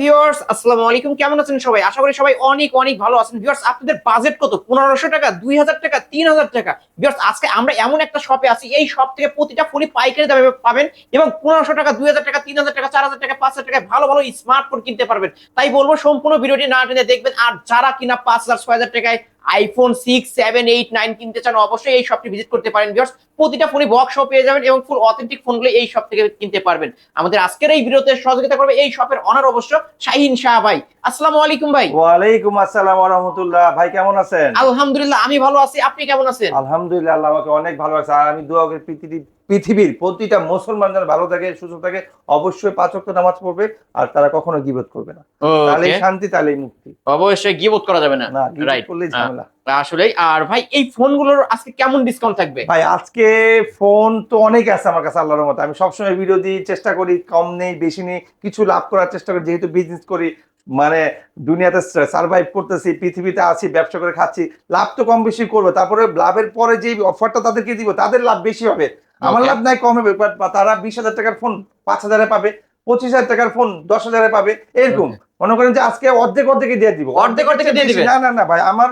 Viewers আসসালামু আলাইকুম। কেমন আছেন সবাই? আশা করি সবাই অনেক অনেক ভালো আছেন। ভিউয়ার্স আপনাদের বাজেট কত? টাকা, দুই হাজার টাকা, তিন হাজার টাকা। ভিউয়ার্স আজকে আমরা এমন একটা শপে আছি, এই শপ থেকে প্রতিটা ফোনই পাইকারি দামে পাবেন এবং পনেরোশো টাকা, দুই হাজার টাকা, তিন হাজার টাকা, চার হাজার টাকা, পাঁচ হাজার টাকা ভালো ভালো স্মার্টফোন কিনতে পারবেন। তাই বলব, সম্পূর্ণ ভিডিওটি না টেনে দেখবেন। আর যারা কিনা পাঁচ হাজার, ছয় হাজার টাকায় iPhone six seven eight nine কিনতে চান অবশ্যই এই শপটি ভিজিট করতে পারেন ভিউয়ার্স প্রতিটা ফোনই বক্স শপ পেয়ে যাবেন এবং ফুল অথেন্টিক ফোনগুলো এই শপ থেকে কিনতে পারবেন। আমাদের আজকের এই ভিডিওতে সহযোগিতা করবে এই শপের অনার অবশ্য শাহিন শাহ ভাই। আসসালামু আলাইকুম ভাই। ওয়ালাইকুম আসসালাম রহমতুল্লাহ। ভাই কেমন আছেন? আলহামদুলিল্লাহ আমি ভালো আছি। আপনি কেমন আছেন? আলহামদুলিল্লাহ আল্লাহ আমাকে অনেক ভালো আছে আর আমি দোয়া করি পৃথিবী পৃথিবীর প্রতিটা মুসলমান যেন ভালো থাকে সুস্থ থাকে অবশ্যই পাঁচ ওয়াক্ত নামাজ পড়বে আর তারা কখনো গিবত করবে না। তাহলেই শান্তি তাহলেই মুক্তি। অবশ্যই গিবত করা যাবে না। রাইট করলেই ঝামেলা। আসলে আর ভাই এই ফোনগুলোর আজকে কেমন ডিসকাউন্ট থাকবে? ভাই আজকে ফোন তো অনেক আছে আমার কাছে আল্লাহর মতো আমি সবসময় ভিডিও দিই চেষ্টা করি কম নেই বেশি নেই কিছু লাভ করার চেষ্টা করি যেহেতু বিজনেস করি মানে দুনিয়াতে সার্ভাইভ করতেছি পৃথিবীতে আছি ব্যবসা করে খাচ্ছি লাভ তো কম বেশি করব। তারপরে লাভের পরে যে অফারটা তাদেরকে দিব তাদের লাভ বেশি হবে। আমার লাভ নাই কম হবে তারা বিশ হাজার টাকার ফোন পাঁচ হাজারে পাবে পঁচিশ হাজার টাকার ফোন দশ হাজারে পাবে এরকম। মনে করেন যে আজকে অর্ধেক অর্ধেকে দিয়ে দিব। অর্ধেক অর্ধেকে দিয়ে না না না ভাই আমার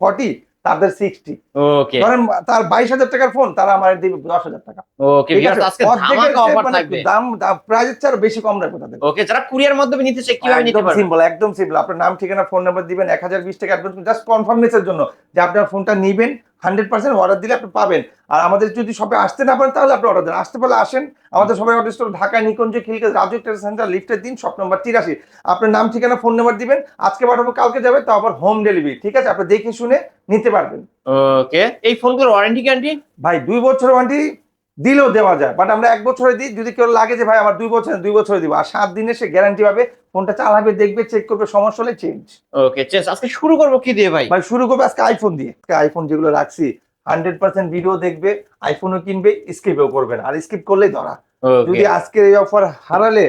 ফর্টি তাদের সিক্সটি ওকে ধরেন তার বাইশ হাজার টাকার ফোন তারা আমার দিবে দশ হাজার টাকা। ওকে? আজকে অফার মানে থাকবে। দাম প্রাইজের চেয়ে বেশি কম রাখব তাদের। ওকে যারা কুরিয়ার মাধ্যমে নিতে চায় কীভাবে নিতে পারবে? সিম্পল একদম সিম্পল আপনার নাম ঠিকানা ফোন নাম্বার দিবেন এক হাজার বিশ টাকা অ্যাডভান্স জাস্ট কনফার্মেশনের জন্য যে আপনার ফোনটা নিবেন হান্ড্রেড পার্সেন্ট অর্ডার দিলে আপনি পাবেন। আর আমাদের যদি সবাই আসতে না পারেন তাহলে আপনি অর্ডার দেন। আসতে পারলে আসেন। আমাদের সবাই অর্ডার স্টোর ঢাকা নিকুঞ্জ খিলকে রাজু ট্রেড সেন্টার লিফটের দিন শপ নম্বর তিরাশি। আপনার নাম ঠিকানা ফোন নাম্বার দিবেন। আজকে পাঠাবো কালকে যাবে তাও আবার হোম ডেলিভারি ঠিক আছে? আপনি দেখে শুনে নিতে পারবেন। ওকে এই ফোনগুলোর ওয়ারেন্টি গ্যারান্টি ভাই দুই বছর ওয়ারেন্টি দিলেও দেওয়া যায়। বাট আমরা এক বছরে দিই যদি কেউ লাগে যে ভাই আমার দুই বছর দুই বছরে দিব। আর সাত দিনে সে গ্যারান্টি পাবে ফোনটা চালাবে দেখবে চেক করবে সমস্যা হলে চেঞ্জ ওকে চেঞ্জ আজকে শুরু করব কি দিয়ে ভাই? ভাই শুরু করবে আজকে আইফোন দিয়ে। আজকে আইফোন যেগুলো রাখছি হান্ড্রেড পার্সেন্ট ভিডিও দেখবে আইফোনও কিনবে স্কিপও করবে না। আর স্কিপ করলেই ধরা। যদি ওকে আজকের এই অফার হারালে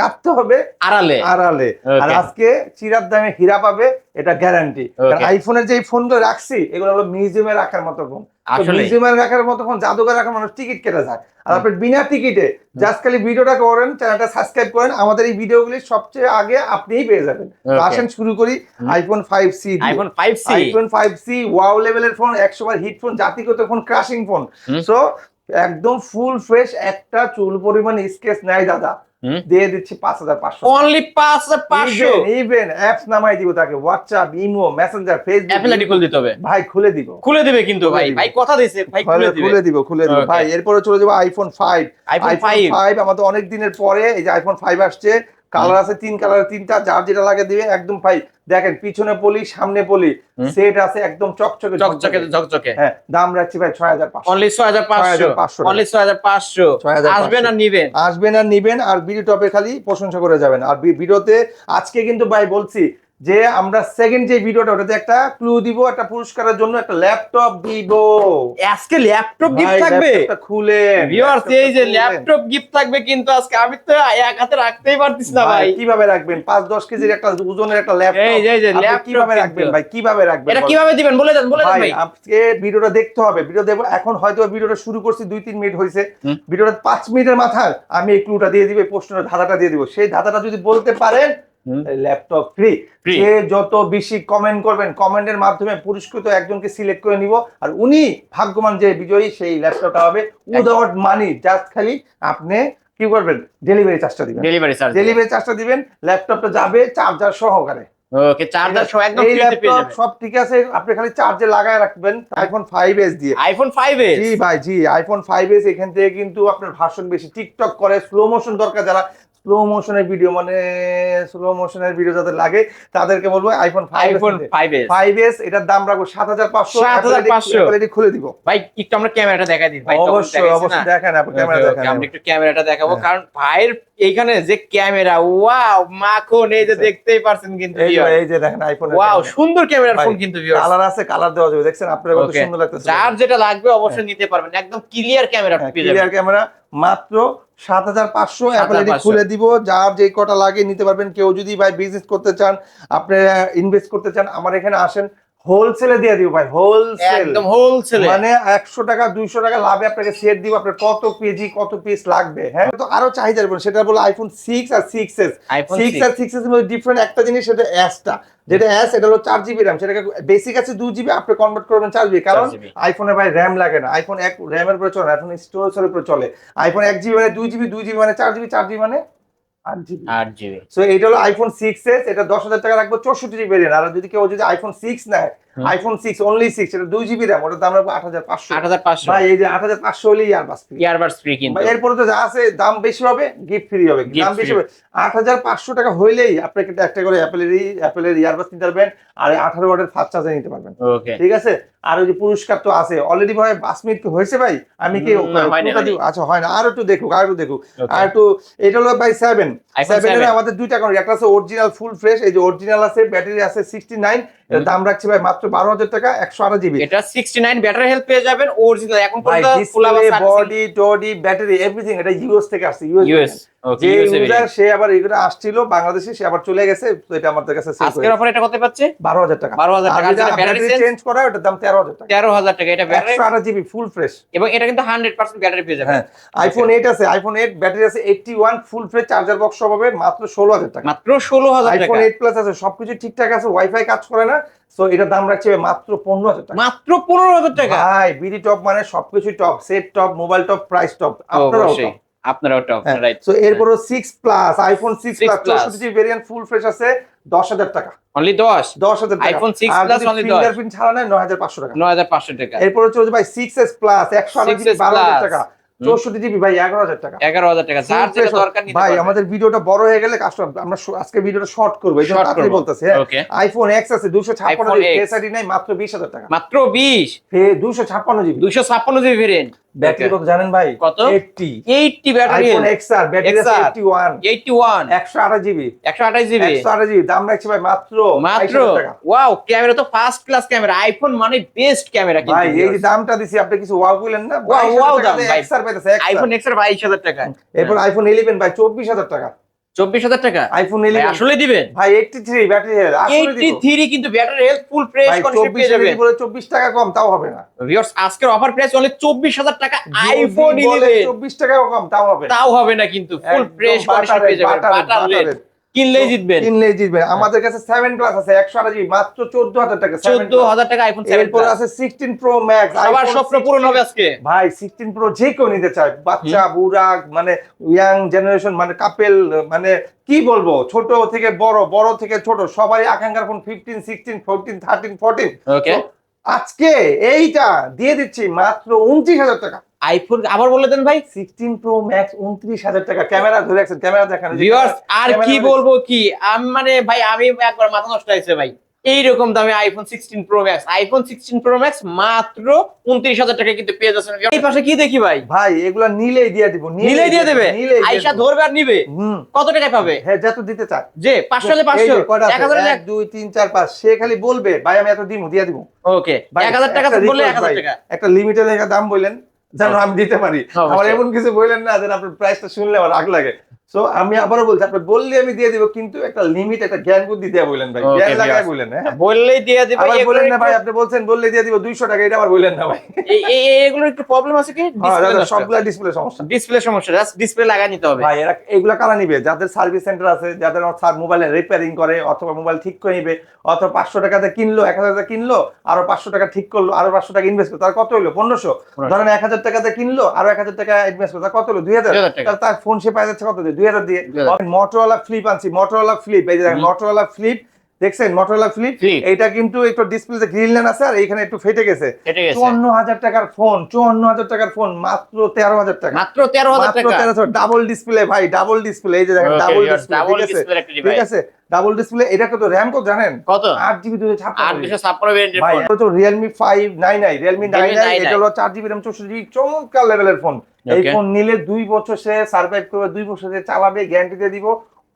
কাটতে হবে আড়ালে। আড়ালে। আর আজকে চিরার দামে হীরা পাবে এটা গ্যারান্টি. আইফোনের যে ফোনগুলো রাখছি এগুলো হলো মিউজিয়ামে রাখার মতো ফোন মিউজিয়ামে রাখার মতো ফোন জাদুঘর রাখার মানুষ টিকিট কেটে যায়। আর আপনি বিনা টিকিটে জাস্ট খালি ভিডিওটা করেন চ্যানেলটা সাবস্ক্রাইব করেন আমাদের এই ভিডিওগুলি সবচেয়ে আগে আপনিই পেয়ে যাবেন। আসেন শুরু করি iPhone five C iPhone five C iPhone five C wow লেভেলের ফোন একশো বার হিট ফোন জাতিগত ফোন ক্রাশিং ফোন সো একদম ফুল ফ্রেশ একটা চুল পরিমাণ স্কেচ নাই দাদা। দিয়ে দিচ্ছি পাঁচ হাজার পাঁচশো। অনলি পাঁচ হাজার পাঁচশো? ইভেন অ্যাপস নামাই দিব তাকে WhatsApp Imo Messenger Apple ID খুলে দিতে হবে। ভাই খুলে দিব। খুলে দিবে কিন্তু ভাই। ভাই কথা দিয়েছে ভাই খুলে দিবে। খুলে দিব খুলে দিব। ভাই এরপরে চলে যাব iPhone five iPhone iPhone five five আমাদের অনেক দিনের পরে এই যে আইফোন ফাইভ আসছে কালার আছে তিন কালার তিনটা যার যেটা লাগে দিবে একদম ভাই দেখেন পিছনে পলি সামনে পলি সেট আছে একদম চকচকে চকচকে চকচকে হ্যাঁ দাম রাখছি ভাই ছয় হাজার পাঁচশো। অনলি ছয় হাজার পাঁচশো। 6,500 অনলি ছয় হাজার পাঁচশো। 6,500 আসবেন আর নিবেন? আসবেন আর নিবেন আর ভিডিও টপে খালি প্রশংসা করে যাবেন। আর ভিডিওতে আজকে কিন্তু ভাই বলছি যে আমরা সেকেন্ড যে ভিডিওটা ওটাতে একটা ক্লু দিব একটা পুরস্কারের জন্য একটা ল্যাপটপ দিব। আজকে ল্যাপটপ গিফট থাকবে? খুলে ভিউয়ার্স এই যে ল্যাপটপ গিফট থাকবে কিন্তু আজকে আমি তো এক হাতে রাখতেই পারতিস না ভাই কীভাবে রাখবেন? পাঁচ দশ কেজির একটা ওজনের একটা ল্যাপটপ এই যে এই যে ল্যাপটপ কীভাবে রাখবেন ভাই? কীভাবে রাখবেন? এটা কীভাবে দিবেন? বলে দেন বলে দেন ভাই আজকে ভিডিওটা দেখতে হবে। ভিডিও দেখব। এখন হয়তো ভিডিওটা শুরু করছি দুই তিন মিনিট হয়েছে হুম। ভিডিওটা পাঁচ মিনিটের মাথায় আমি এই ক্লুটা দিয়ে দিব প্রশ্নের ধাঁধাটা দিয়ে দিব। সেই ধাঁধাটা যদি বলতে পারেন ল্যাপটপ ফ্রি। সে যত বেশি কমেন্ট করবেন কমেন্টের মাধ্যমে পুরস্কৃত একজনকে সিলেক্ট করে নিব। আর উনি ভাগ্যবান যে বিজয়ী সেই ল্যাপটপটা হবে উইদাউট মানি জাস্ট খালি আপনি কি করবেন? ডেলিভারি চার্জটা দিবেন। ডেলিভারি চার্জ ডেলিভারি চার্জটা দিবেন ল্যাপটপটা যাবে চার্জার সহকারে। ওকে চার্জার সহ একদম ফ্রিতে পেয়ে যাবেন। সব ঠিক আছে আপনি খালি চার্জে লাগায় রাখবেন আইফোন ফাইভ এস দিয়ে। আইফোন 5 জি ভাই জি আইফোন ফাইভ এস এখান থেকে কিন্তু আপনার ভার্সন বেশি। টিকটক করে স্লো মোশন দরকার যারা। স্লো মোশনের ভিডিও মানে স্লো মোশনের ভিডিও যাদের লাগে তাদেরকে বলব iPhone five iPhone 5s five S এটার দাম রাখব সাত হাজার পাঁচশো 7,500 খুলে দিব। ভাই একটু আমরা ক্যামেরাটা দেখাই দিই। ভাই অবশ্যই অবশ্যই দেখেন আপনি ক্যামেরা দেখেন। আমরা একটু ক্যামেরাটা দেখাবো। হ্যাঁ। কারণ ভাইয়ের এইখানে যে ক্যামেরা ওয়াও মাখন এই যে দেখতেই পারছেন কিন্তু এই যে এই যে দেখেন আইফোন ওয়াও সুন্দর ক্যামেরার ফোন কিন্তু ভিউয়ার্স কালার আছে কালার দেওয়া যাবে। দেখছেন আপনার কত. সুন্দর লাগতেছে। যার যেটা লাগবে অবশ্যই নিতে পারবেন। একদম ক্লিয়ার ক্যামেরা ক্লিয়ার ক্যামেরা মাত্র সাত হাজার পাঁচশো এখন খুলে দিব। যার যে কটা লাগে নিতে পারবেন কেউ যদি ভাই বিজনেস করতে চান আপনি ইনভেস্ট করতে চান আমার এখানে আসেন। হোলসেলে দিয়ে দিব ভাই হোলসেল একদম হোলসেলে মানে একশো টাকা দুইশো টাকা লাভে আপনাকে সেট দিব আপনার কত কেজি কত পিস লাগবে হ্যাঁ? তো আরও চাহিদা বলুন সেটা বলো আইফোন সিক্স আর সিক্স এস আইফোন সিক্স আর সিক্স এর মধ্যে ডিফারেন্ট একটা জিনিস সেটা এসটা যেটা এস এটা হলো চার জিবি র্যাম সেটাকে বেসিক আছে দুই জিবি আপনি কনভার্ট করবেন চার জিবি কারণ আইফোনে ভাই র্যাম লাগে না। আইফোন এক র্যামের উপরে চলে আইফোন স্টোরেজের উপরে চলে। আইফোন এক জিবি মানে দুই জিবি দুই জিবি মানে চার জিবি চার জিবি মানে আট জিবি সো এটা হলো আইফোন সিক্স এস এটা দশ হাজার টাকা রাখব চৌষট্টি জিবি ভেরিয়েন্ট আর যদি কেউ যদি আইফোন সিক্স নেয় আইফোন সিক্স অনলি সিক্স এটা দুই জিবি র্যাম ওটার দাম রাখব আট হাজার পাঁচশো। আট হাজার পাঁচশো। ভাই এই যে আট হাজার পাঁচশো হলেই আর বাস free। ফ্রি কিন্তু এরপরে তো যা আছে দাম বেশি হবে গিফট ফ্রি হবে। দাম বেশি হবে। আট হাজার পাঁচশো টাকা হইলেই আপনাকে একটা করে অ্যাপেলের অ্যাপেলের ইয়ারবাস নিতে পারবেন আর আঠারো ওয়াটের ফাস্ট চার্জার নিতে পারবেন। ঠিক আছে? আর ওই যে পুরস্কার তো আছে। অলরেডি ভাই পাঁচ মিনিট হয়েছে ভাই? আমি কি? আচ্ছা হয় না। আর একটু দেখুক আর একটু দেখুক। আর একটু এটা হলো ভাই সেভেন সেভেন সেভেন আমাদের দুইটা কারণ একটা আছে অরিজিনাল ফুল ফ্রেশ এই যে অরিজিনাল আছে ব্যাটারি আছে সিক্সটি নাইন এর দাম রাখছি ভাই মাত্র বারো হাজার টাকা একশো আঠাশ জিবি এটা সিক্সটি নাইন ব্যাটারি হেলথ পেয়ে যাবেন অরিজিনাল এখন বডি টডি ব্যাটারি এভরিথিং এটা ইউএস থেকে আসছে ইউএস যে ইউজার সে আবার এগুলো আসছিল বাংলাদেশে সে আবার চলে গেছে তো এটা আমাদের কাছে আজকের অফার এটা কত পাচ্ছে? বারো হাজার টাকা। বারো হাজার আর টাকা যদি ব্যাটারি চেঞ্জ করা ওটার দাম তেরো হাজার টাকা। তেরো হাজার টাকা এটা ব্যাটারি জিবি ফুল ফ্রেশ এবং এটা কিন্তু হান্ড্রেড পার্সেন্ট ব্যাটারি পেয়ে যাবেন। হ্যাঁ আইফোন এইট আছে আইফোন এইট ব্যাটারি আছে eighty one full fresh charger box সব হবে মাত্র ষোলো হাজার টাকা। মাত্র ষোলো হাজার টাকা। আইফোন এইট প্লাস আছে সবকিছু ঠিকঠাক আছে ওয়াইফাই কাজ করে না। সো এটার দাম রাখছে মাত্র পনেরো হাজার টাকা। মাত্র পনেরো হাজার টাকা? ভাই বিডি টপ মানে সবকিছু top set top mobile top price top আপনারাও top। আপনারাও টপ রাইট তো এরপর six plus iPhone six 6 plus plus। চৌষট্টি জিবি ভেরিয়েন্ট ফুল ফ্রেশ আছে দশ হাজার টাকা। অনলি দশ? দশ হাজার টাকা। iPhone 6 আর plus 10 ফিঙ্গারপ্রিন্ট ছাড়া নেয় নয় হাজার পাঁচশো টাকা। নয় হাজার পাঁচশো টাকা। এরপর হচ্ছে ভাই সিক্স এস প্লাস একশো আঠাশ 6s জিবি বারো হাজার plus। টাকা। হুম। চৌষট্টি জিবি ভাই এগারো হাজার টাকা। এগারো হাজার টাকা। যার যেটা দরকার ভাই আমাদের ভিডিওটা বড় হয়ে গেলে কাস্টমার আমরা আজকে ভিডিওটা শর্ট করব। এই জন্য আপনি বলতেছি হ্যাঁ? আইফোন এক্স আছে দুশো ছাপ্পান্ন জিবি ফেস আইডি নাই মাত্র বিশ হাজার টাকা। মাত্র বিশ। দুশো ছাপ্পান্ন জিবি। দুইশো ছাপ্পান্ন জিবি ভেরিয়েন্ট ব্যাটারি কত জানেন ভাই? কত? Eighty eighty battery. IPhone X R battery আছে XR এইটটি ওয়ান একশো আঠাশ জিবি। একশো আঠাশ জিবি। একশো আঠাশ জিবি। দাম রাখছি ভাই মাত্র মাত্র? 22,000 ওয়াও ক্যামেরা তো ফার্স্ট ক্লাস ক্যামেরা আইফোন মানে বেস্ট ক্যামেরা কিন্তু ভাই এই দামটা দিছি আপনি কিছু ওয়াও বলেন না? ওয়াও wow দাম, ভাই। এক্সআর পাইতেছে আইফোন বাইশ হাজার টাকা। এরপর আইফোন 11 ভাই 24000 টাকা। চব্বিশ হাজার টাকা? আইফোন নিলে আসলে দিবেন? ভাই 83 ব্যাটারি হেলথ এইটটি থ্রি কিন্তু ব্যাটারি হেলথ ফুল ফ্রেশ চব্বিশ কন্ডিশন পেয়ে 24 যাবেন। যদি বলে 24 টাকা কম তাও হবে না। ভিউয়ার্স আজকের অফার প্রাইস অনলি চব্বিশ হাজার টাকা আইফোন ইলেভেন 24 কম তাও হবে তাও হবে না কিন্তু ফুল ফ্রেশ কন্ডিশন পেয়ে যাবেন। কিনলেই জিতবেন। কিনলেই জিতবেন। আমাদের কাছে 7 প্লাস আছে 128 জিবি মাত্র 14000 টাকা 7 চোদ্দ হাজার টাকা আইফোন সেভেন এরপর আছে 16 প্রো ম্যাক্স সবার স্বপ্ন পূরণ হবে আজকে। ভাই 16 প্রো যে কেউ নিতে চায় বাচ্চা বুড়া মানে ইয়াং জেনারেশন মানে কাপেল মানে কি বলব ছোট থেকে বড় বড় থেকে ছোট সবাই আকাঙ্ক্ষার ফোন 15 16 14 13 14 ওকে আজকে এইটা দিয়ে দিচ্ছি মাত্র উনত্রিশ হাজার টাকা। আইফোন আবার বলে দেন ভাই? সিক্সটিন প্রো ম্যাক্স উনত্রিশ হাজার টাকা। ক্যামেরা ধরে রাখছেন ক্যামেরা দেখানো ভিউয়ার্স আর কি বলব কি? আমি মানে ভাই আমি একবার মাথা নষ্ট হয়েছে ভাই। এইরকম দামে iPhone sixteen Pro Max iPhone sixteen Pro Max মাত্র উনত্রিশ হাজার টাকা কিন্তু পেয়ে যাচ্ছেন। এই পাশে কি দেখি ভাই? ভাই এগুলা নিলেই দিয়ে দিব নিলেই দিয়ে দেবে? দেব। ধরবে আর নিবে? হুম। কত টাকায় পাবে? হ্যাঁ যত দিতে চায়। যে পাঁচশো হলে এই পাঁচশো। যে কয়টা আছে? এক হাজার এক, দুই তিন চার পাঁচ। সে খালি বলবে ভাই আমি এত দিমু দিয়ে দিব। ওকে ভাই, এক হাজার টাকা বললে এক request হাজার ভাই, টাকা। একটা লিমিটেড একটা দাম বললেন যেন আমি দিতে পারি। আমার এমন কিছু বললেন না যেন আপনার প্রাইসটা শুনলে আমার আগ লাগে। সো আমি আবারও বলছি আপনি বললে আমি দিয়ে দিব কিন্তু একটা লিমিট একটা জ্ঞান বুদ্ধি দিয়ে বললেন ভাই। জ্ঞান লাগায়. বললেন হ্যাঁ? বললেই দিয়ে দিবে আবার বললেন না ভাই আপনি বলছেন বললে দিয়ে দিব দুইশো টাকা এটা আবার বললেন না ভাই। এই- এগুলোর একটু প্রবলেম আছে কি? হ্যাঁ দাদা, সবগুলা ডিসপ্লে সমস্যা। ডিসপ্লে সমস্যা জাস্ট ডিসপ্লে লাগা নিতে হবে। ভাই এরা এগুলা কারা নিবে? যাদের সার্ভিস সেন্টার আছে যাদের অর্থাৎ মোবাইলে রিপেয়ারিং করে অথবা মোবাইল ঠিক করে নিবে অথবা পাঁচশো টাকাতে কিনলো এক হাজার টাকা কিনলো আরও পাঁচশো টাকা ঠিক করল আরও পাঁচশো টাকা ইনভেস্ট করল তার কত হলো পনেরোশো। পনেরোশো। ধরেন এক হাজার টাকাতে কিনলো আরও এক হাজার টাকা ইনভেস্ট করল তার কত হলো দুই হাজার। 2000 টাকা। তার- ফোন সে পাই যাচ্ছে কত? দুই হাজার দিয়ে 2000 মোটরওয়ালা ফ্লিপ আনছি মোটরওয়ালা ফ্লিপ এই যে। মোটরওয়ালা ফ্লিপ দেখছেন মোটরওয়ালা ফ্লিপ। এইটা কিন্তু একটু ডিসপ্লেতে গ্রিল লাইন আছে আর এইখানে একটু ফেটে গেছে। চুয়ান্ন হাজার টাকার ফোন চুয়ান্ন হাজার টাকার ফোন মাত্র তেরো হাজার টাকা। মাত্র তেরো হাজার টাকা। তেরোশো ডাবল ডিসপ্লে ভাই ডাবল ডিসপ্লে এই যে দেখেন ডাবল ডিসপ্লে ঠিক আছে? ডাবল ডিসপ্লে এটা কত? র্যাম কত জানেন? কত? আট জিবি দুশো ছাপ্পান্ন। তো রিয়েলমি ফাইভ নাই নাই রিয়েলমি নাই Realme নাই এটা হলো চার জিবি র্যাম চৌষট্টি জিবি চমৎকার লেভেলের ফোন এই ফোন নিলে দুই বছর সে সার্ভাইভ করবে দুই বছর সে চালাবে গ্যারান্টি দিয়ে দিব।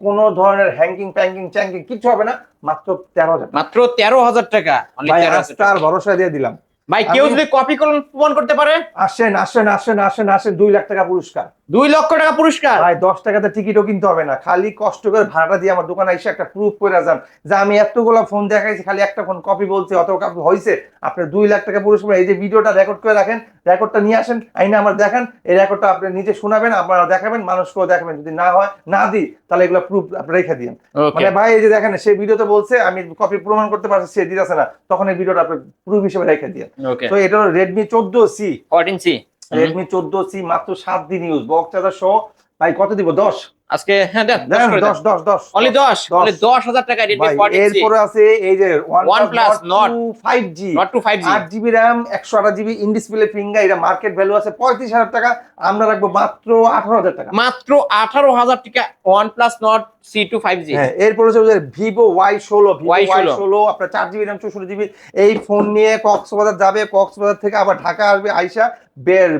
কোনো ধরনের হ্যাঙ্কিং ট্যাঙ্কিং চ্যাঙ্কিং কিছু হবে না মাত্র তেরো হাজার মাত্র তেরো হাজার টাকা। Only ভাই 13,000 আস্তার ভরসা দিয়ে দিলাম। ভাই কেউ যদি কপি করুন প্রমাণ করতে পারে? আসেন আসেন আসেন আসেন আসেন দুই লাখ টাকা পুরস্কার। দুই লক্ষ টাকা পুরস্কার? ভাই দশ টাকাতে টিকিটও কিনতে হবে না। খালি কষ্ট করে ভাড়াটা দিয়ে আমার দোকানে এসে একটা প্রুফ করে যান যে আমি এতগুলো ফোন দেখাইছি খালি একটা ফোন কপি বলছি অত কপি হয়েছে আপনার দুই লাখ টাকা পুরস্কার এই যে ভিডিওটা রেকর্ড করে রাখেন রেকর্ডটা নিয়ে আসেন আইনে আমার দেখান এই রেকর্ডটা আপনি নিজে শোনাবেন আপনারা দেখাবেন মানুষকেও দেখাবেন। যদি না হয় না দিই তাহলে এগুলো প্রুফ আপনি রেখে দিন মানে ভাই এই যে দেখেন সে ভিডিওতে বলছে আমি কপি প্রমাণ করতে পারছি সে দিতেছে না তখন এই ভিডিওটা আপনি প্রুফ হিসেবে রেখে দিন তো এটা হলো রেডমি চোদ্দ সি 14 সি রেডমি চোদ্দ সি মাত্র সাত দিন ইউজ বক্স চার্জার সহ ভাই কত দিব? দশ? আজকে হ্যাঁ দেন দেন, 10 করে দশ দশ দশ। অনলি 10 দশ। অনলি 10000 টাকা 14 সি এরপরে আছে এই যে OnePlus Nord five G Nord two 5G আট জিবি র্যাম একশো আঠাশ জিবি ইন ডিসপ্লে ফিঙ্গার এটা মার্কেট ভ্যালু আছে পঁয়ত্রিশ হাজার টাকা আমরা রাখব মাত্র আঠারো হাজার টাকা। মাত্র 18000 টাকা OnePlus Nord C2 5G হ্যাঁ এরপর হচ্ছে ষোলো ভিভো ওয়াই Y16 ষোলো আপনার চার জিবি র্যাম চৌষট্টি জিবি এই ফোন নিয়ে কক্সবাজার যাবে কক্সবাজার থেকে আবার ঢাকা আসবে আইসা বের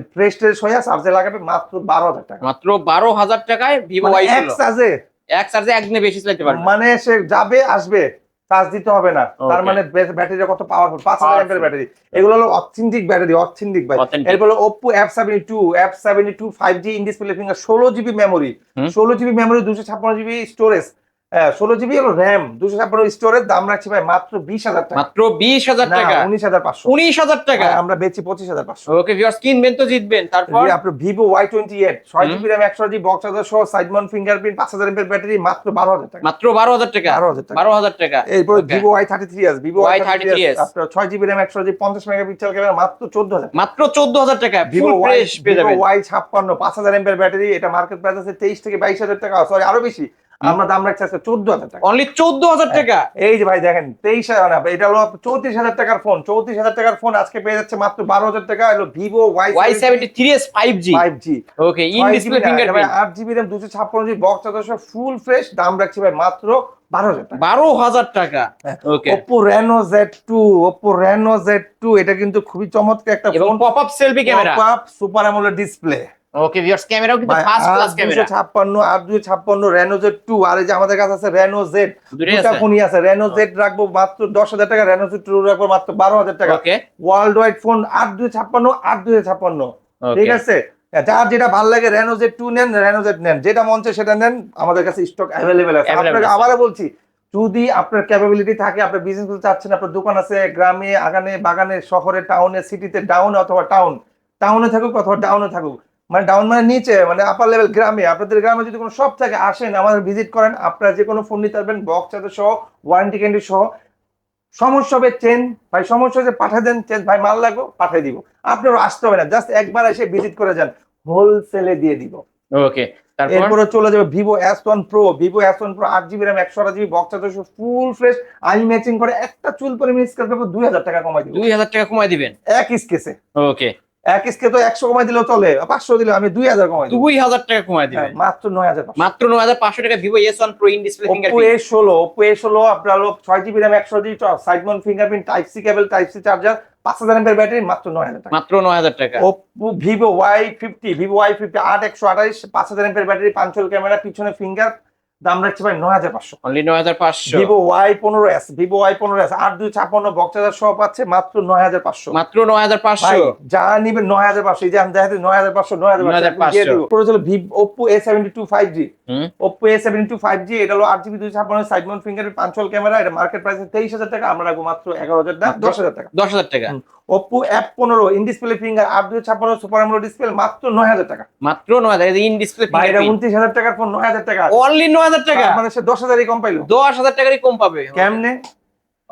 হয়ে চার্জে লাগাবে মাত্র বারো হাজার টাকা। মাত্র 12000 টাকায় Vivo মানে এক চার্জে? এক চার্জে একদিনে বেশি চালাতে পারবে। মানে সে যাবে আসবে চার্জ দিতে হবে না। তার মানে ব্যাটারি কত পাওয়ারফুল পাঁচ হাজার Powerful. ব্যাটারি। এগুলো হলো অথেন্টিক ব্যাটারি অথেন্টিক ভাই এরপর হলো Oppo F seventy two F seventy two five G in display finger ষোলো জিবি মেমোরি ষোলো জিবি মেমোরি দুশো ছাপ্পান্ন জিবি স্টোরেজ ষোলো জিবি হলো র্যাম দুশো ছাপ্পান্ন স্টোরেজ দাম রাখছি ভাই মাত্র বিশ হাজার টাকা। মাত্র 20000 না টাকা? উনিশ হাজার পাঁচশো। 19000 টাকা? হ্যাঁ, আমরা বেচি পঁচিশ হাজার পাঁচশো। ওকে ভিউয়ার্স কিনবেন তো জিতবেন। তারপর? আপনার ভিভো ওয়াই টোয়েন্টি এইট ছয় জিবি র্যাম একশো জিবি বক্স চার্জার সহ সাইড মাউন্ট ফিঙ্গারপ্রিন্ট পাঁচ হাজার এমপের ব্যাটারি মাত্র বারো হাজার টাকা। মাত্র 12000 টাকা? বারো হাজার টাকা। 12000 টাকা। এরপর. Vivo Y thirty three S Vivo Y thirty three S আপনার ছয় জিবি র্যাম একশো জিবি পঞ্চাশ মেগাপিক্সেল ক্যামেরা মাত্র চোদ্দ হাজার মাত্র 14000 টাকা। Vivo Y fresh Vivo Y ছাপ্পান্ন পাঁচ হাজার এমপের ব্যাটারি এটা মার্কেট প্রাইস আছে তেইশ থেকে বাইশ হাজার টাকা। সরি আরও বেশি। আমরা দাম রাখছি আজকে চোদ্দ হাজার টাকা। অনলি 14000 টাকা? এই যে ভাই দেখেন তেইশ হাজার না এটা হলো চৌত্রিশ হাজার টাকার ফোন। চৌত্রিশ হাজার টাকার ফোন আজকে পেয়ে যাচ্ছে মাত্র বারো হাজার টাকা। হলো Vivo Y Y73s 5G five G okay in display fingerprint আট জিবি র্যাম দুশো ছাপ্পান্ন GB box charger full fresh দাম রাখছি ভাই মাত্র বারো হাজার টাকা। 12000 টাকা। হ্যাঁ। Okay Oppo Reno Z two Oppo Reno Z two এটা কিন্তু খুবই চমৎকার একটা phone pop up selfie camera pop super AMOLED display okay viewers ক্যামেরাও কিন্তু ফার্স্ট ক্লাস ক্যামেরা ছাপ্পান্ন আট দুশো ছাপ্পান্ন রেনো জেড টু আর এই যে আমাদের কাছে আছে রেনো জেড দুটোই দুটা ফোনই আছে। রেনো জেড রাখব মাত্র দশ হাজার টাকা রেনো জেড টু রাখব মাত্র বারো হাজার টাকা। ওকে ওয়ার্ল্ড ওয়াইড ফোন ছাপ্পান্ন আট দুশো ছাপ্পান্ন। ঠিক আছে? যার যেটা ভালো লাগে রেনো জেড টু নেন রেনো জেড নেন। যেটা মন চায় সেটা নেন আমাদের কাছে স্টক অ্যাভেলেবেল আছে। আপনাকে আছে। আবারও বলছি যদি আপনার ক্যাপাবিলিটি থাকে আপনার বিজনেস করতে চাচ্ছেন আপনার দোকান আছে গ্রামে আগানে বাগানে শহরে টাউনে সিটিতে ডাউনে অথবা টাউন টাউনে থাকুক অথবা ডাউনে থাকুক মানে ডাউন মানে নিচে মানে আপার লেভেল গ্রামে। আপনাদের গ্রামে যদি কোনো সব থাকে আসেন আমাদের ভিজিট করেন আপনারা যে কোনো ফোন নিতে পারবেন বক্স চার্জার সহ ওয়ারেন্টি ক্যান্ডি সহ। সমস্যা হবে চেন ভাই সমস্যা হচ্ছে পাঠিয়ে দেন চেন ভাই মাল লাগবে পাঠিয়ে দিব। আপনারও আসতে হবে না জাস্ট একবার এসে ভিজিট করে যান হোলসেলে দিয়ে দিব। ওকে এরপরে চলে যাবে Vivo S one Pro Vivo S one Pro আট জিবি র্যাম একশো আট GB box charger full fresh eye matching করে একটা চুল পরিমাণ স্কেচ পেপার দুই হাজার টাকা কমাই দেবো। দুই হাজার টাকা কমাই দিবেন? এক স্কেচে ওকে এক স্কেচ তো একশো কমাই দিলেও চলে পাঁচশো দিলে আমি দুই হাজার কমাই দিব 2000 টাকা কমায় হ্যাঁ, মাত্র নয় হাজার মাত্র 9500 টাকা Vivo S1 Pro in display Oppo A ষোলো ওপো এ ষোলো আপনার ছয় জিবি র্যাম একশো GB side mount fingerprint type C cable type C charger পাঁচ হাজার এমপের ব্যাটারি মাত্র নয় হাজার টাকা। মাত্র 9000 টাকা। Oppo Vivo Y fifty Vivo Y fifty আট একশো আঠাইশ পাঁচ হাজার এমপের ব্যাটারি পাঁচশোল ক্যামেরা পিছনে ফিঙ্গার দাম রাখছে ভাই নয় হাজার পাঁচশো। অনলি 9500 ভিভো ওয়াই পনেরো এস ভিভো ওয়াই পনেরো এস আট দুই ছাপ্পান্ন বক্স হাজার সহ পাচ্ছে মাত্র নয় হাজার পাঁচশো। মাত্র ভাই 9500 যা নিবেন নয় হাজার পাঁচশো এই যে আমি দেখাতে নয় হাজার পাঁচশো নয় হাজার পাঁচশো 9,500 ছিল Oppo A seventy two five G Oppo A seventy two five G এটা হলো আট জিবি দুই ছাপ্পান্ন সাইড মাউন্ট ফিঙ্গার পাঁচশোল ক্যামেরা এটা মার্কেট প্রাইস তেইশ হাজার টাকা আমরা রাখব মাত্র এগারো হাজার টাকা দশ হাজার টাকা। 10000 টাকা। হুম। ওপো অ্যাপ পনেরো ইন ডিসপ্লে ফিঙ্গার আট দুই ছাপ্পান্ন সুপার আমলো ডিসপ্লে মাত্র নয় হাজার টাকা। মাত্র 9000 ইন ডিসপ্লে বাইরে উনত্রিশ হাজার টাকার ফোন নয় হাজার টাকা অনলি 9000 টাকা। মানে সে দশ হাজারই কম পাইলো। 10000 টাকারই কম পাবে। কেমনে?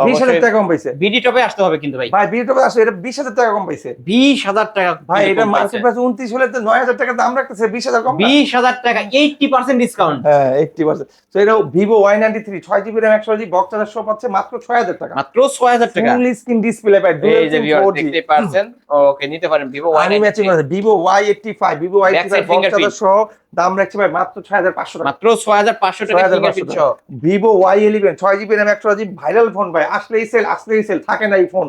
বিশ হাজার টাকা কম পাইছে। বিডি টপে আসতে হবে কিন্তু ভাই। ভাই বিটবে আসলে এটা বিশ হাজার টাকা কম পাইছে। 20000 টাকা ভাই এটা মার্কেট প্রাইস উনত্রিশ হলে তো নয় হাজার টাকা দাম রাখতেছে বিশ হাজার কম 20000 টাকা 80% ডিসকাউন্ট হ্যাঁ এইটটি পার্সেন্ট তো এটা ভিভো ওয়াই নাইনটি থ্রি ছয় জিবি র্যাম একশো জিবি বক্স চার্জার শো পাচ্ছে মাত্র ছয় হাজার টাকা। মাত্র 6000 টাকা। ফুল স্ক্রিন ডিসপ্লে পাই এই যে ভিউয়ার দেখতে পাচ্ছেন? ওকে নিতে পারেন Vivo Y Vivo Y Back side box charger সহ দাম রাখছে ভাই মাত্র ছয় হাজার পাঁচশো টাকা। মাত্র 6500 টাকা 6500 ফিঙ্গারপ্রিন্ট সহ ভিভো ওয়াই ইলেভেন ছয় জিবি র্যাম একশো জিবি ভাইরাল ফোন ভাই। আসলেই সেল আসলেই সেল থাকে না এই ফোন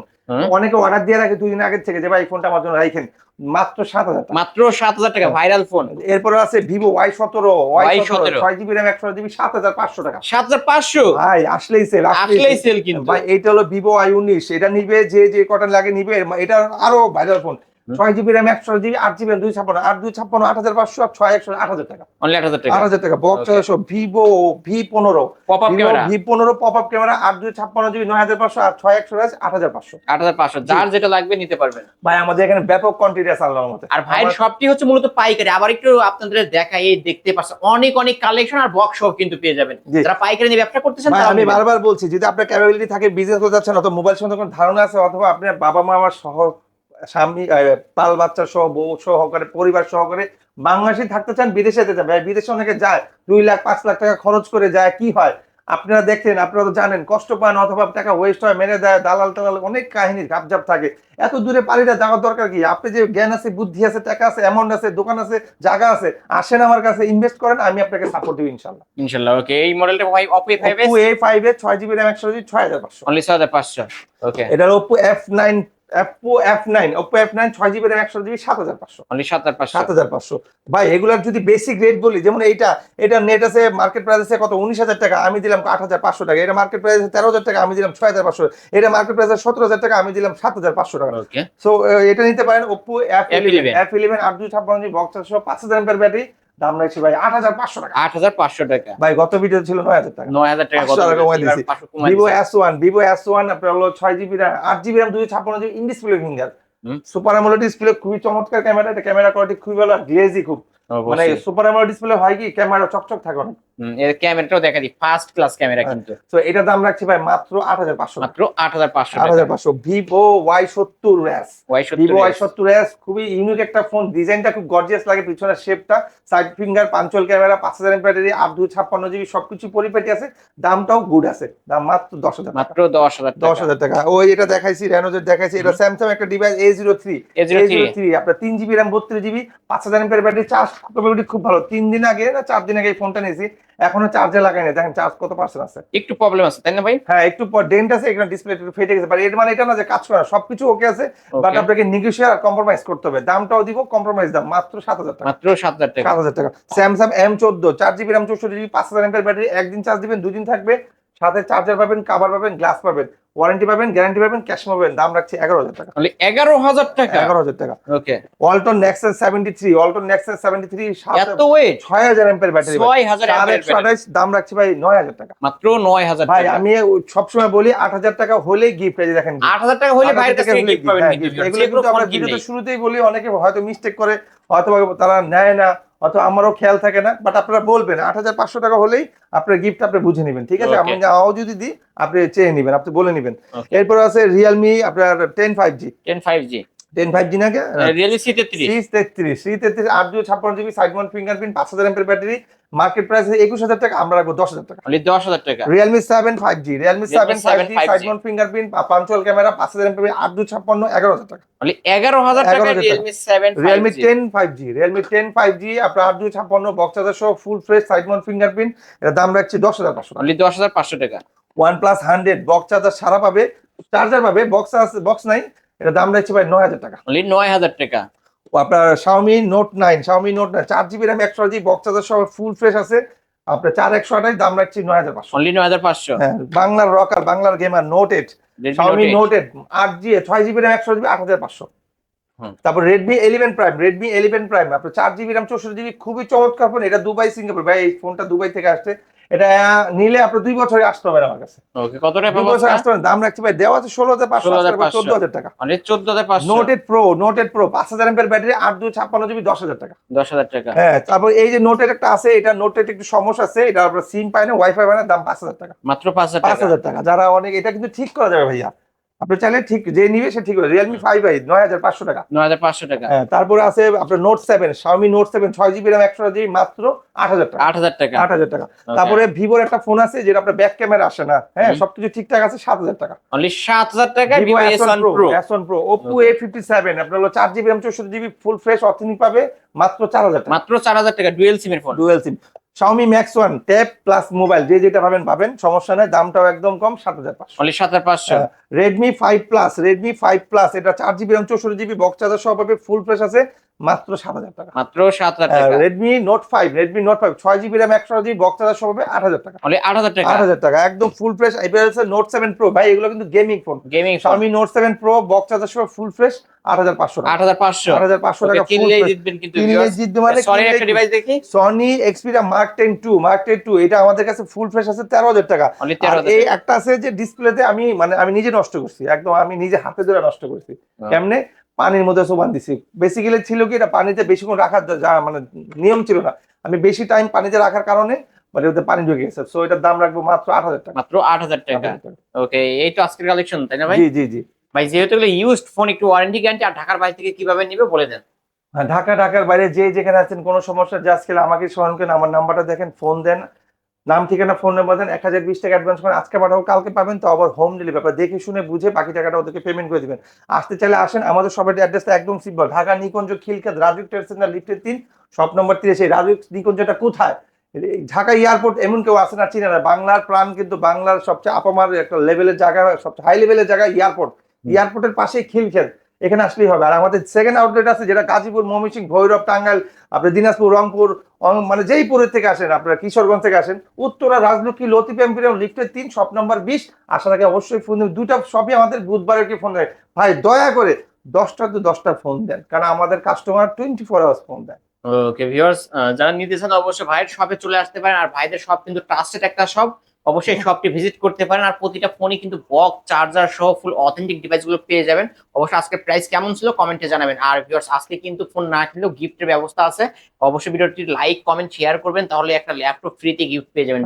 অনেকে অর্ডার দিয়ে রাখে দুই দিন আগে থেকে যে ভাই ফোনটা আমার জন্য রাখেন মাত্র সাত হাজার মাত্র সাত হাজার টাকা ভাইরাল ফোন এরপরে আছে ভিভো ওয়াই সতেরো ওয়াই সতেরো ছয় জিবি র্যাম একশো জিবি সাত হাজার পাঁচশো টাকা। সাত হাজার পাঁচশো? ভাই আসলেই সেল আসলেই সেল কিন্তু। ভাই এটা হলো ভিভো আই উনিশ। এটা নিবে যে যে কটা লাগে নিবে এটা আরও ভাইরাল ফোন। ছয় জিবি র্যাম একশো জিবি আট জিবি দুই ছাপ্পান্ন আট দুই ছাপ্পান্ন আট হাজার পাঁচশো আর ছয় একশো আট হাজার টাকা। অনলি আট হাজার টাকা? আট হাজার টাকা। বক্স ছয়শো ভিভো ভি পনেরো। পপ আপ ক্যামেরা ভি পনেরো পপ আপ ক্যামেরা আট দুই ছাপ্পান্ন জিবি নয় হাজার পাঁচশো আর ছয় একশো আট হাজার পাঁচশো। আট হাজার পাঁচশো। যার যেটা লাগবে নিতে পারবেন। ভাই আমাদের এখানে ব্যাপক কোয়ান্টিটি আছে আল্লাহর মতে আর ভাইয়ের শপটি হচ্ছে মূলত পাইকারি। আবার একটু আপনাদের দেখাই এই দেখতে পাচ্ছেন অনেক অনেক কালেকশন আর বক্স সব কিন্তু পেয়ে যাবেন। যারা পাইকারি নিয়ে ব্যবসা করতেছেন আমি বারবার বলছি যদি আপনার ক্যাপাবিলিটি থাকে বিজনেস করতে যাচ্ছেন অথবা মোবাইল সম্বন্ধে কোনো ধারণা আছে অথবা আপনার বাবা মা আমার সহ স্বামী পাল বাচ্চা সহ বউ সহকারে পরিবার সহকারে বাংলাদেশে থাকতে চান বিদেশে যেতে চান। বিদেশে অনেকে যায় দুই লাখ পাঁচ লাখ টাকা খরচ করে যায় কি হয়? আপনারা দেখছেন আপনারা তো জানেন কষ্ট পান অথবা টাকা ওয়েস্ট হয় মেরে দেয় দালাল টালাল অনেক কাহিনী ঝাপঝাপ থাকে। এত দূরে পাড়িটা যাওয়ার দরকার কি? আপনি যে জ্ঞান আছে বুদ্ধি আছে টাকা আছে অ্যামাউন্ট আছে দোকান আছে জায়গা আছে আসেন আমার কাছে ইনভেস্ট করেন আমি আপনাকে সাপোর্ট দিব ইনশাল্লাহ ইনশাল্লাহ ওকে এই মডেলটা ভাই অপো ফাইভ Oppo A5 এর ছয় জিবি র্যাম একশো জিবি ছয় হাজার পাঁচশো। অনলি ছয় হাজার পাঁচশো ওকে এটার Oppo F nine Oppo F nine Oppo F nine ছয় জিবি র্যাম একশো জিবি সাত হাজার পাঁচশো। অনলি সাত হাজার পাঁচশো। সাত হাজার পাঁচশো। ভাই এগুলার যদি বেসিক রেট বলি যেমন এইটা এটা নেট আছে মার্কেট প্রাইস আছে কত? উনিশ হাজার টাকা আমি দিলাম আট হাজার পাঁচশো টাকা। এটা মার্কেট প্রাইস তেরো হাজার টাকা আমি দিলাম ছয় হাজার পাঁচশো। এটা মার্কেট প্রাইস সতেরো হাজার টাকা আমি দিলাম সাত হাজার পাঁচশো টাকা। সো এটা নিতে পারেন Oppo F F11 eleven F eleven আট দুই ছাপ্পান্ন বক্স পাঁচ হাজার ব্যাটারি দাম রাখছি ভাই আট হাজার পাঁচশো টাকা। আট হাজার পাঁচশো টাকা। ভাই গত ভিডিও ছিল নয় হাজার টাকা। নয় হাজার টাকা কমাই দিয়েছি। Vivo. S one Vivo S one আপনার হলো ছয় জিবি র্যাম আট জিবি র্যাম দুই ছাপ্পান্ন GB in display finger super AMOLED display খুবই চমৎকার ক্যামেরা এটা ক্যামেরা কোয়ালিটি খুবই ভালো গ্লেজি খুব। মানে সুপার অ্যামোলেড ডিসপ্লে হয় কি ক্যামেরা চকচক থাকে অনেক। এর ক্যামেরাটাও দেখা দিই ফার্স্ট ক্লাস ক্যামেরা হ্যাঁ। কিন্তু। তো এটা দাম রাখছি ভাই মাত্র আট হাজার পাঁচশো মাত্র আট হাজার পাঁচশো আট হাজার পাঁচশো ভিভো ওয়াই সত্তর র্যাস ওয়াই ভিভো ওয়াই সত্তর সত্তর এস খুবই ইউনিক একটা ফোন ডিজাইনটা খুব গর্জিয়াস লাগে পিছনের শেপটা সাইড ফিঙ্গার পাঞ্চল ক্যামেরা পাঁচ হাজার ব্যাটারি দুই ছাপ্পান্ন জিবি সবকিছু পরিপাটি আছে দামটাও গুড আছে দাম মাত্র দশ হাজার টাকা। মাত্র দশ হাজার দশ টাকা হাজার টাকা। ওই এটা দেখাইছি রেনোজের দেখাইছি এটা স্যামসাং একটা device A zero three A zero three three আপনার তিন জিবি র্যাম বত্রিশ জিবি পাঁচ হাজার এমপের ব্যাটারি চার্জ খুব ভালো। তিন দিন আগে না চার দিন আগে এই ফোনটা নিয়েছি এখনও চার্জে লাগাই না দেখেন চার্জ কত পার্সেন্ট আছে? একটু প্রবলেম আছে তাই না ভাই? হ্যাঁ একটু ডেন্ট আছে এখানে ডিসপ্লে একটু ফেটে গেছে। বাট এর মানে এটা না যে কাজ করে সবকিছু ওকে আছে বাট আপনাকে নিগোশিয়েট আর কম্প্রোমাইজ করতে হবে। দামটাও দিব কম্প্রোমাইজ দাম মাত্র সাত হাজার টাকা। মাত্র সাত হাজার টাকা। সাত হাজার টাকা। স্যামসাং এম চোদ্দ চার জিবি র্যাম চৌষট্টি জিবি পাঁচ হাজার এমপের ব্যাটারি একদিন চার্জ দিবেন দুদিন থাকবে। সাথে চার্জার পাবেন কাভার পাবেন গ্লাস পাবেন ওয়ারেন্টি পাবেন গ্যারান্টি পাবেন ক্যাশ পাবেন। দাম রাখছি এগারো হাজার টাকা। এগারো হাজার টাকা? এগারো হাজার টাকা। Okay Walton Nexus seventy three Walton Nexus seventy three ছয় হাজার এমপের ব্যাটারি ছয় হাজার। আঠাইশ দাম রাখছি ভাই নয় হাজার টাকা। মাত্র নয় হাজার ভাই আমি সবসময় বলি আট হাজার টাকা হলেই গিফট এই দেখেন। আট হাজার টাকা হলে 8,000 ভাইয়ের কাছ টাকা থেকে হলেই পাবেন হ্যাঁ। এগুলো কিন্তু আমরা ভিডিওতে শুরুতেই বলি অনেকে হয়তো মিস্টেক করে হয়তো তারা নেয় না। অথবা আমারও খেয়াল থাকে না বাট আপনারা বলবেন আট হাজার পাঁচশো টাকা হলেই আপনার গিফট আপনি বুঝে নেবেন ঠিক আছে? আপনি আমি যাও যদি দিই আপনি চেয়ে নেবেন আপনি বলে নেবেন। এরপর আছে রিয়েলমি আপনার ten five G ten five G ten five G নাকি রিয়েলি সি তেত্রিশ। সি তেত্রিশ। সি তেত্রিশ আট দুই ছাপ্পান্ন জিবি সাইড ওয়ান ফিঙ্গারপ্রিন্ট পাঁচ হাজার এমপের ব্যাটারি। মার্কেট প্রাইস একুশ হাজার টাকা আমরা রাখব দশ হাজার টাকা। দশ হাজার টাকা। Realme seven five G Realme seven five G side fingerprint punctual camera পাঁচ হাজার এমপি আট দুই ছাপ্পান্ন এগারো হাজার টাকা। এগারো হাজার টাকা 11,000 টাকা। Realme seven Realme ten five G Realme ten five G আপনার আট দুই ছাপ্পান্ন বক্স চার্জার সহ ফুল ফ্রেশ সাইড ফিঙ্গারপ্রিন্ট। এটা দাম রাখছি দশ হাজার পাঁচশো দশ হাজার পাঁচশো টাকা। OnePlus hundred box charger সারা পাবে চার্জার পাবে বক্স আছে বক্স নাই। এটা দাম রাখছি ভাই নয় হাজার টাকা। অনলি নয় হাজার টাকা। ও আপনার Xiaomi note nine Xiaomi note nine চার জিবি র্যাম একশো জিবি বক্স চার্জার সহ ফুল ফ্রেশ আছে। আপনার চার একশো আঠাশ দাম রাখছি নয় হাজার পাঁচশো। অনলি নয় হাজার পাঁচশো। হ্যাঁ বাংলার রকার বাংলার gamer note eight Xiaomi note eight আট জি ছয় জিবি র্যাম একশো জিবি আট হাজার পাঁচশো। হুম। তারপর Redmi eleven prime Redmi eleven prime আপনার চার জিবি র্যাম চৌষট্টি জিবি খুবই চমৎকার ফোন এটা দুবাই সিঙ্গাপুর ভাই এই ফোনটা দুবাই থেকে আসছে। এটা নিলে আপনার দুই বছরে আসতে হবে আমার কাছে। ওকে কত টাকা দুই বছর আসতে হবে দাম রাখছি ভাই দেওয়া আছে ষোলো হাজার পাঁচশো চোদ্দ হাজার টাকা। মানে চোদ্দ হাজার পাঁচশো। নোটেড প্রো নোটেড প্রো পাঁচ হাজার এমপের ব্যাটারি আট দুই ছাপ্পান্ন জিবি দশ হাজার টাকা। দশ হাজার টাকা। হ্যাঁ তারপর এই যে নোটেড একটা আছে এটা নোটেড একটু সমস্যা আছে এটা আপনার সিম পায় না ওয়াইফাই পায় না দাম পাঁচ হাজার টাকা। মাত্র পাঁচ হাজার পাঁচ হাজার টাকা। যারা অনেক এটা কিন্তু ঠিক করা যাবে ভাইয়া। আপনি চাইলে ঠিক যে নিবে সে ঠিক হবে রিয়েলমি ফাইভ আই নয় হাজার পাঁচশো টাকা। নয় হাজার পাঁচশো টাকা। হ্যাঁ তারপরে আছে আপনার note seven Xiaomi note seven ছয় জিবি র্যাম একশো জিবি মাত্র আট হাজার টাকা। আট হাজার টাকা। আট হাজার টাকা। তারপরে ভিভোর একটা ফোন আছে যেটা আপনার ব্যাক ক্যামেরা আসে না। হ্যাঁ সবকিছু ঠিকঠাক আছে সাত হাজার টাকা। অনলি সাত হাজার টাকা Vivo S one Pro S one Pro Oppo A fifty seven আপনার হলো চার জিবি র্যাম চৌষট্টি জিবি ফুল ফ্রেশ অথেনিক পাবে মাত্র চার হাজার টাকা। মাত্র চার হাজার টাকা ডুয়েল সিমের phone dual SIM Xiaomi Max 1 tab plus mobile যে যেটা পাবেন পাবেন। সমস্যা নাই দামটাও একদম কম সাত হাজার পাঁচশো। Redmi সাত হাজার পাঁচশো? Redmi five plus Redmi five plus এটা চার জিবি র্যাম চৌষট্টি জিবি বক্স চার্জার সহ পাবে ফুল ফ্রেশ আছে। মাত্র সাত হাজার টাকা। মাত্র সাত হাজার টাকা। Redmi note five Redmi note five ছয় জিবি র্যাম একশো জিবি বক্স চার্জার পাবে আট হাজার টাকা। আট হাজার টাকা। আট হাজার টাকা একদম ফুল ফ্রেশ হচ্ছে নোট সেভেন প্রো ভাই এগুলো কিন্তু gaming phone gaming Xiaomi note seven Pro box charger সহ ফুল ফ্রেশ আট হাজার পাঁচশো আট হাজার পাঁচশো। আট হাজার পাঁচশো টাকা ফুল জিতবেন কিন্তু কিনলে জিতবে মানে কিনলেই একটা ডিভাইস দেখি। Sony Xperia mark ten two mark ten two এটা আমাদের কাছে ফুল ফ্রেশ আছে তেরো হাজার টাকা। আর এই একটা আছে যে ডিসপ্লেতে আমি মানে আমি নিজে নষ্ট করছি একদম আমি নিজে হাতে ধরে নষ্ট করছি। কেমনে? পানির মধ্যে সোবান দিছি। বেসিক্যালি ছিল কি এটা পানিতে বেশিক্ষণ রাখার যা- যা মানে নিয়ম ছিল না। আমি বেশি টাইম পানিতে রাখার কারণে মানে ওতে পানি ঢুকে গেছে। সো এটার দাম রাখব মাত্র আট হাজার টাকা। মাত্র আট হাজার টাকা? ওকে এই তো আজকের কালেকশন তাই না ভাই? জি জি জি। ভাই যেহেতু এগুলো ইউজড ফোন একটু ওয়ারেন্টি গ্যারান্টি আর ঢাকার বাইরে থেকে কীভাবে নিবে বলে দেন। হ্যাঁ, ঢাকা ঢাকার বাইরে যে যেখানে আছেন কোনো সমস্যা জাস্ট খেলে আমাকে স্মরণ করেন আমার নাম্বারটা দেখেন ফোন দেন। নাম ঠিকানা ফোন নাম্বার দেন এক হাজার বিশ টাকা অ্যাডভান্স করেন আজকে পাঠাবো কালকে পাবেন তো আবার হোম ডেলিভারি আপনারা দেখে শুনে বুঝে বাকি টাকাটা ওদেরকে পেমেন্ট করে দিবেন। আসতে চাইলে আসেন আমাদের সবার অ্যাড্রেসটা একদম simple Dhaka Nikunja Khilkhet Rajuk trade centre লিফটের তিন শপ নম্বর তিরিশ রাজুক নিকুঞ্জটা কোথায়? ঢাকা এয়ারপোর্ট এমন কেউ আসে না চিনে না। বাংলার প্রাণ কিন্তু বাংলার সবচেয়ে আপামার একটা লেভেলের জায়গা সবচেয়ে হাই লেভেলের জায়গা এয়ারপোর্ট এয়ারপোর্টের পাশেই খিলক্ষেত এখানে আসলেই হবে। আর আমাদের সেকেন্ড আউটলেট আছে যেটা গাজীপুর, ময়মনসিংহ, ভৈরব, টাঙ্গাইল, আপনার দিনাজপুর, রংপুর মানে যেই পুরের থেকে আসেন, আপনারা কিশোরগঞ্জ থেকে আসেন, উত্তরা, রাজলক্ষ্মী, লতিফ এম্পিরিয়াম লিফটের তিন শপ নম্বর বিশ। আসার আগে অবশ্যই ফোন দেবেন। দুটা শপই আমাদের বুধবারে কি ফোন দেয়? ভাই, দয়া করে দশটা তো দশটা ফোন দেন, কারণ আমাদের customer twenty four hours phone দেয় ওকে ভিউয়ার্স যারা নিতে চান অবশ্যই ভাইয়ের শপে চলে আসতে পারেন। আর ভাইদের শপ কিন্তু ট্রাস্টেড একটা শপ অবশ্যই শপটি ভিজিট করতে পারেন আর প্রতিটা ফোনই কিন্তু বক চার্জার সহ ফুল অথেন্টিক ডিভাইসগুলো পেয়ে যাবেন। অবশ্যই আজকে প্রাইস কেমন ছিল কমেন্টে জানাবেন। আর ভিউয়ার্স আজকে কিন্তু ফোন না কিনলেও গিফটের ব্যবস্থা আছে। অবশ্যই ভিডিওটি লাইক কমেন্ট শেয়ার করবেন তাহলে একটা ল্যাপটপ ফ্রিতে গিফট পেয়ে যাবেন।